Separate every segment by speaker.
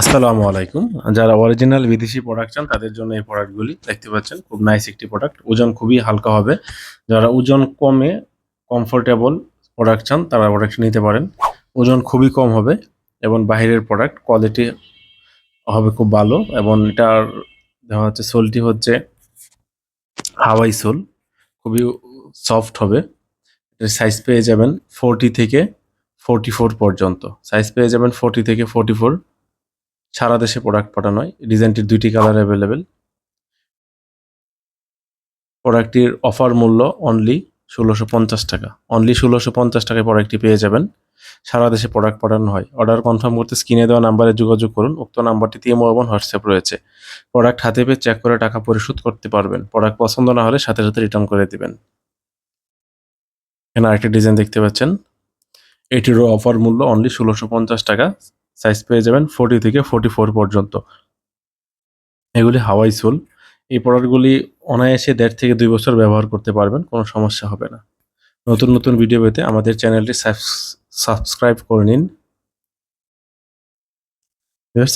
Speaker 1: আসসালামু আলাইকুম। যারা অরিজিনাল বিদেশি প্রোডাক্ট চান, তাদের জন্য এই প্রোডাক্টগুলি দেখতে পাচ্ছেন, খুব নাইস একটি প্রোডাক্ট ওজন খুবই হালকা হবে। যারা ওজন কমে কমফোর্টেবল প্রোডাক্ট চান, তারা প্রোডাক্ট নিতে পারেন। ওজন খুবই কম হবে এবং বাইরের প্রোডাক্ট কোয়ালিটি হবে খুব ভালো এবং এটার দেখা হচ্ছে সোলটি হচ্ছে হাওয়াই সোল, খুবই সফট হবে। এর সাইজ পেয়ে যাবেন ফোরটি থেকে ফোরটি ফোর পর্যন্ত। সাইজ পেয়ে যাবেন ফোরটি থেকে ফোরটি ফোর সারা দেশে প্রোডাক্ট পাঠানো হয়। ডিজাইনটির দুইটি কালার অ্যাভেলেবেল প্রোডাক্টটির অফার মূল্য অনলি ষোলোশো পঞ্চাশ টাকা। অনলি ষোলোশো পঞ্চাশ টাকায় প্রোডাক্টটি পেয়ে যাবেন। সারা দেশে প্রোডাক্ট পাঠানো হয়। অর্ডার কনফার্ম করতে স্ক্রিনে দেওয়া নাম্বারে যোগাযোগ করুন। উক্ত নাম্বারটিতে ইমো এবং হোয়াটসঅ্যাপ রয়েছে। প্রোডাক্ট হাতে পেয়ে চেক করে টাকা পরিশোধ করতে পারবেন। প্রোডাক্ট পছন্দ না হলে সাথে সাথে রিটার্ন করে দেবেন। এখানে আরেকটি ডিজাইন দেখতে পাচ্ছেন। এটিরও অফার মূল্য অনলি ষোলোশো পঞ্চাশ টাকা। সাইজ পেয়ে যাবেন ফোর্টি থেকে ফোর্টি ফোর পর্যন্ত। এগুলি হাওয়াই সোল এই প্রোডাক্টগুলি অনায়াসে দেড় থেকে দুই বছর ব্যবহার করতে পারবেন, কোনো সমস্যা হবে না। নতুন নতুন ভিডিও পেতে আমাদের চ্যানেলটি সাবস্ক্রাইব করে নিন।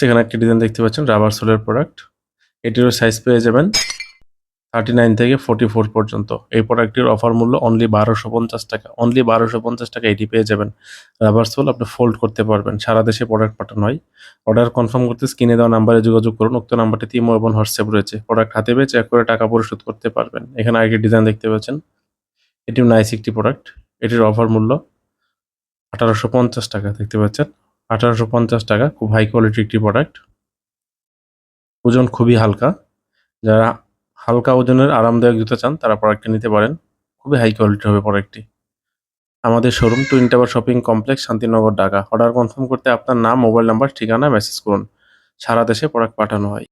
Speaker 1: এখানে একটি ডিজাইন দেখতে পাচ্ছেন রাবার সোলের প্রোডাক্ট এটিরও সাইজ পেয়ে যাবেন থার্টি নাইন থেকে ফোর্টি ফোর পর্যন্ত। এই প্রোডাক্টটির অফার মূল্য অনলি বারোশো পঞ্চাশ টাকা। অনলি বারোশো পঞ্চাশ টাকা এটি পেয়ে যাবেন। রাবার সোল আপনি ফোল্ড করতে পারবেন। সারা দেশে প্রোডাক্ট পাঠানো হয়। অর্ডার কনফার্ম করতে স্ক্রিনে দেওয়া নাম্বারে যোগাযোগ করুন। উক্ত নাম্বারটি ইমো এবং হোয়াটসঅ্যাপ রয়েছে। প্রোডাক্ট হাতে পেয়ে চেক করে টাকা পরিশোধ করতে পারবেন। এখানে আরেকটি ডিজাইন দেখতে পাচ্ছেন। এটি নাইস একটি প্রোডাক্ট এটির অফার মূল্য আঠারোশো পঞ্চাশ টাকা দেখতে পাচ্ছেন। আঠারোশো পঞ্চাশ টাকা, খুব হাই কোয়ালিটি একটি প্রোডাক্ট ওজন খুবই হালকা। যারা হালকা ওজনের আরামদায়ক জুতো চান, তারা প্রোডাক্টটি নিতে পারেন। খুবই হাই কোয়ালিটি হবে প্রোডাক্টটি আমাদের showroom twin tower shopping complex Shantinagar, Dhaka. Order confirm করতে আপনার নাম মোবাইল নাম্বার ঠিকানা মেসেজ করুন। সারা দেশে প্রোডাক্ট পাঠানো হয়।